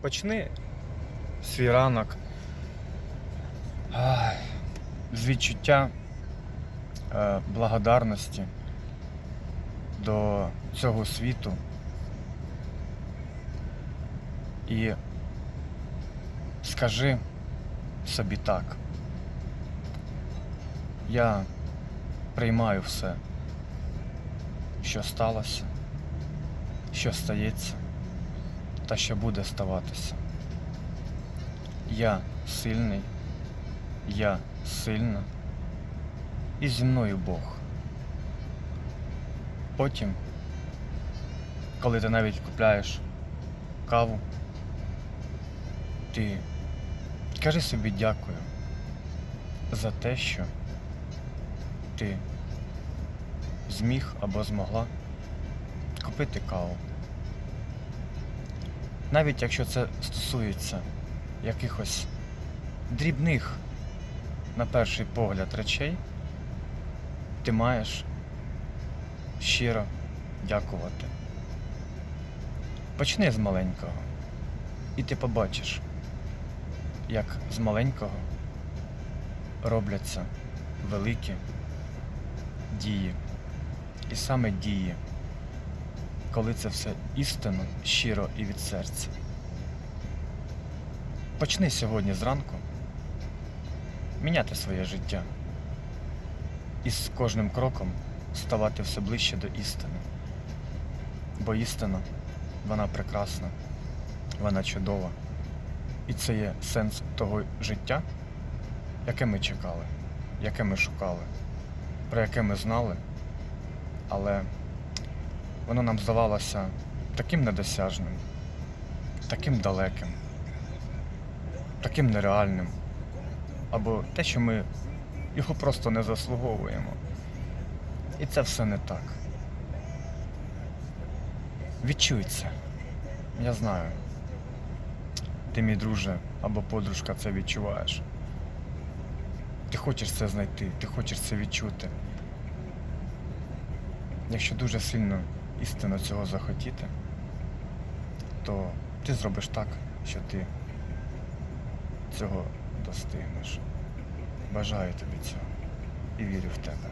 Почни свій ранок. З відчуття е, благодарності до цього світу. І скажи собі так. Я приймаю все, що сталося, що стається та що буде ставатися. Я сильний, я сильна, і зі мною Бог. Потім, коли ти навіть купляєш каву, ти кажи собі дякую за те, що ти зміг або змогла купити каву. Навіть якщо це стосується якихось дрібних, на перший погляд, речей, ти маєш щиро дякувати. Почни з маленького, і ти побачиш, як з маленького робляться великі дії. І саме дії, коли це все істинно, щиро і від серця. Почни сьогодні зранку міняти своє життя і з кожним кроком ставати все ближче до істини. Бо істина, вона прекрасна, вона чудова. І це є сенс того життя, яке ми чекали, яке ми шукали, про яке ми знали, але воно нам здавалося таким недосяжним, таким далеким, таким нереальним, або те, що ми його просто не заслуговуємо. І це все не так. Відчуй це. Я знаю. Ти, мій друже або подружка, це відчуваєш. Ти хочеш це знайти, ти хочеш це відчути. Якщо дуже сильно істинно цього захотіти, то ти зробиш так, що ти цього достигнеш. Бажаю тобі цього і вірю в тебе.